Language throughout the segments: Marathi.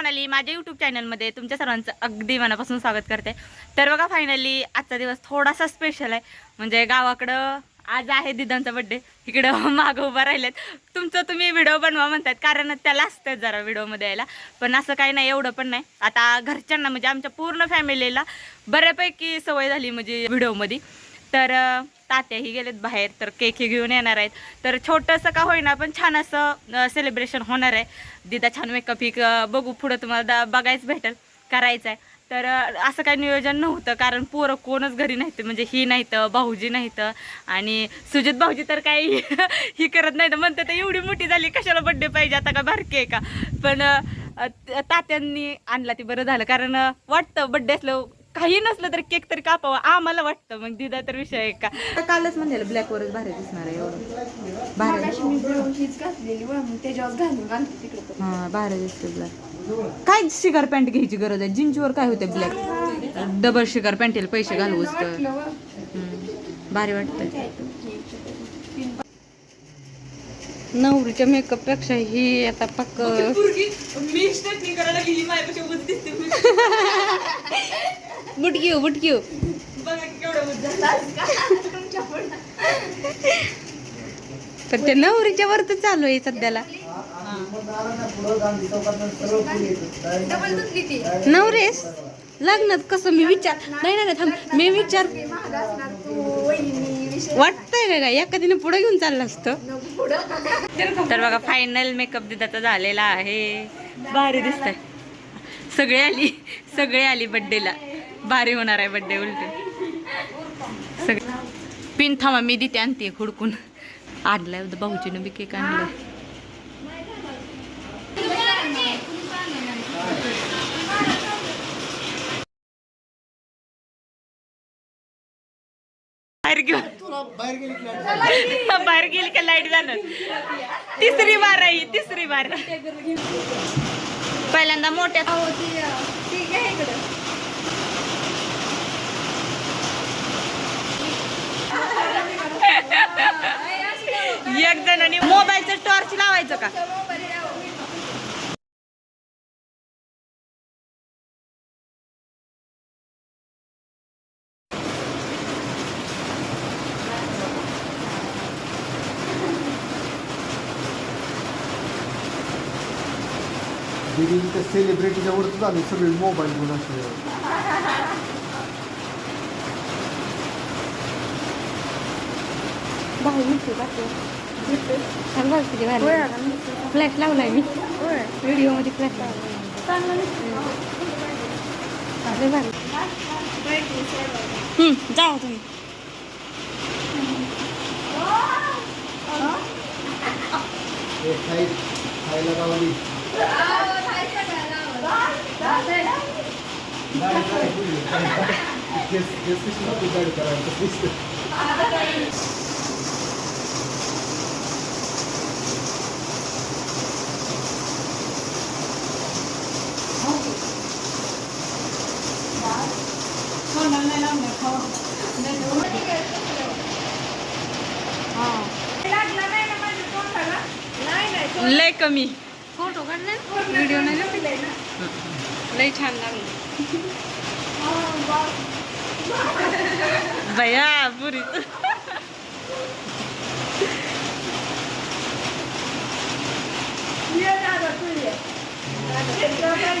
सोनाली माझ्या यूट्यूब चॅनलमध्ये तुमच्या सर्वांचं अगदी मनापासून स्वागत करते. तर बघा फायनली आजचा दिवस थोडासा स्पेशल आहे. म्हणजे गावाकडं आज आहे दिदांचा बड्डे इकडं मागं उभा राहिलेत. तुमचं तुम्ही व्हिडिओ बनवा म्हणतात कारण त्याला असतात जरा व्हिडिओमध्ये यायला. पण असं काही नाही एवढं पण नाही. आता घरच्यांना म्हणजे आमच्या पूर्ण फॅमिलीला बऱ्यापैकी सवय झाली म्हणजे व्हिडिओमध्ये तर तात्याही गेलेत बाहेर तर केकही घेऊन येणार आहेत. तर छोटंसं का होईना पण छान असं सेलिब्रेशन होणार आहे. दिदा छान मेकअप ही बघू पुढं तुम्हाला दा- बघायच भेटेल करायचं आहे तर असं काही नियोजन नव्हतं कारण पोरं कोणच घरी नाहीत म्हणजे ही नाहीत भाऊजी नाहीत आणि सुजित भाऊजी तर काही ही करत नाहीत. म्हणते तर एवढी मोठी झाली कशाला बड्डे पाहिजे? आता का बारके आहे का? पण तात्यांनी आणला ती बरं झालं कारण वाटतं बड्डे असलं काही नसलं तर केक तरी कापावं. आम्हाला वाटतं. मग दिदा तर विषय आहे का? कालच म्हणलेलं ब्लॅक वरच भारी दिसणार आहे एवढं. भारी मगाशी मी ब्लाऊज हीच घातलेली व मग त्याच्यावर घालून घालते तिकडे पण. हा भारी दिसते ब्लॅक काय शिकार पॅन्ट घ्यायची गरज आहे? जीन्सवर काय होते ब्लॅक डबल शिकार पॅन्टेला पैसे घालवूच तर. भारी वाटतंय. नवरीच्या मेकअपपेक्षा ही आता पक्क बुटकी बुटकी हो, हो. पण ते नवरीच्या वर तर चालू आहे सध्याला. नवरेस लग्नात कसं मी विचार नाही नाही थांब. मी विचार वाटतंय का काय? एखादीने पुढे घेऊन चाललं असतं. तर बघा फायनल मेकअप दिदाचा झालेला आहे. भारी दिसतंय. सगळे आली सगळे आली बड्डेला भारी होणार आहे बड्डे उलट. सगळे पिन थांबा मी देते आणते खुडकून आणलाय भाऊजीनं बी केक आणलाय. बाहेर घेऊन बाहेर गेली का लाइट जाणार तिसरी बार आहे तिसरी बार. पहिल्यांदा मोठ्या अहो, ती अं, ती घ्या इकडं. एक जणांनी मोबाईलचं टॉर्च लावायचं का तर मोबाईल लावा. दिदी त्या सेलिब्रिटीच्या वरच झाले सगळे मोबाईल घेऊन असले फ्लॅश लावलाय मी व्हिडिओमध्ये फ्लॅश जाऊ तुम्ही खाई खायला लावली अहो, सगळ्याला आवाज. गाडी काय पुढे? केस केस कशी नको गाडी करायला कसं दिसतं? लागला नाही ना माझ्या तोंडाला? नाही, नाही, तोंड लय कमी. फोटो काढले? व्हिडिओ नाही लय छान लागलं. बाप. बया पुरी. ये दादा, तू ये. दादा,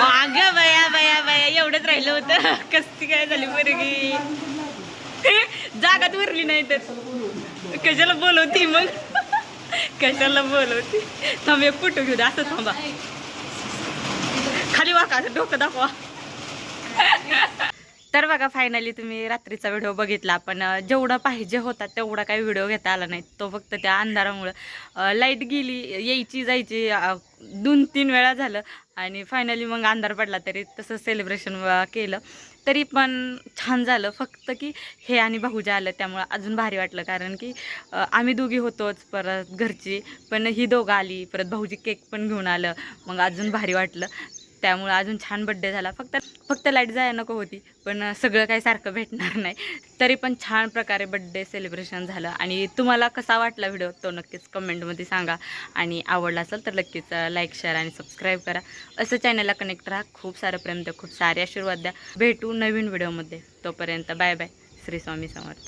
अगं बया बया बया एवढंच राहिलं होतं. कसती काय झाली पोरगी? जागात उरली नाही तर. कशाला बोलवती मग? कशाला बोलवती? थांब एक फोटो घेऊ दे असं थांबा. खाली वाका असं डोकं दाखवा. तर बघा फायनली तुम्ही रात्रीचा व्हिडिओ बघितला. पण जेवढा पाहिजे होता तेवढा काही व्हिडिओ घेता आला नाही. तो फक्त त्या अंधारामुळं लाइट गेली यायची जायची दोन तीन वेळा झालं. आणि फायनली मग अंधार पडला तरी तसं सेलिब्रेशन केलं. तरी पण छान झालं. फक्त की हे आणि भाऊजा आलं त्यामुळं अजून भारी वाटलं. कारण की आम्ही दोघी होतोच परत घरची. पण ही दोघं आली परत भाऊजी केक पण घेऊन आलं. मग अजून भारी वाटलं. त्यामुळं अजून छान बड्डे झाला. फक्त फक्त लाइट जायला नको होती. पण सगळं काही सारखं भेटणार नाही. तरी पण छान प्रकारे बड्डे सेलिब्रेशन झालं. आणि तुम्हाला कसा वाटला व्हिडिओ तो नक्कीच कमेंटमध्ये सांगा. आणि आवडला असेल तर नक्कीच लाईक शेअर आणि सबस्क्राईब करा. असं चॅनलला कनेक्ट राहा. खूप सारं प्रेम द्या खूप सारे आशीर्वाद द्या. भेटू नवीन व्हिडिओमध्ये तोपर्यंत बाय बाय श्री स्वामी समर्थ.